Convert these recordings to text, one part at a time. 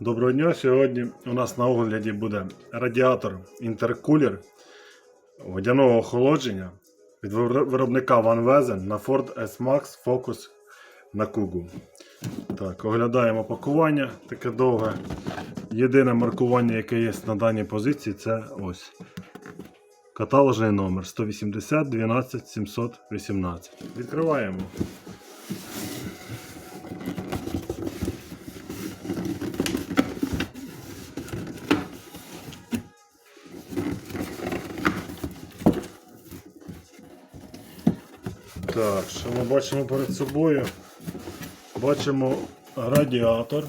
Доброго дня. Сьогодні у нас на огляді буде радіатор інтеркулер водяного охолодження від виробника Van Wezen на Ford S-Max Focus на Kugu. Так, оглядаємо пакування таке довге. Єдине маркування, яке є на даній позиції, це ось. Каталожний номер 180 12 718. Відкриваємо. Так, що ми бачимо перед собою? Бачимо радіатор,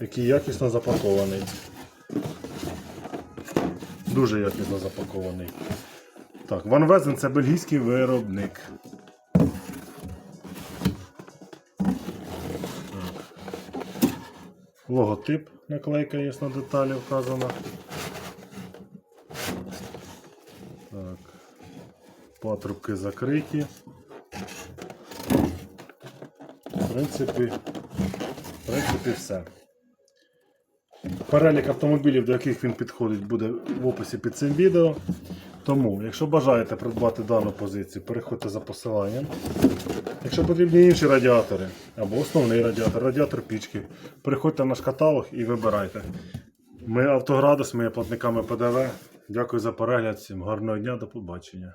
який якісно запакований. Дуже якісно запакований. Так, Van Wezen це бельгійський виробник. Логотип наклейка є на деталі вказана. Так. Патрубки закриті. В принципі, в принципі, все. Перелік автомобілів, до яких він підходить, буде в описі під цим відео. Тому, якщо бажаєте придбати дану позицію, переходьте за посиланням. Якщо потрібні інші радіатори або основний радіатор, радіатор пічки, переходьте в наш каталог і вибирайте. Ми Автоградус, ми є платниками ПДВ. Дякую за перегляд. Всім гарного дня, до побачення.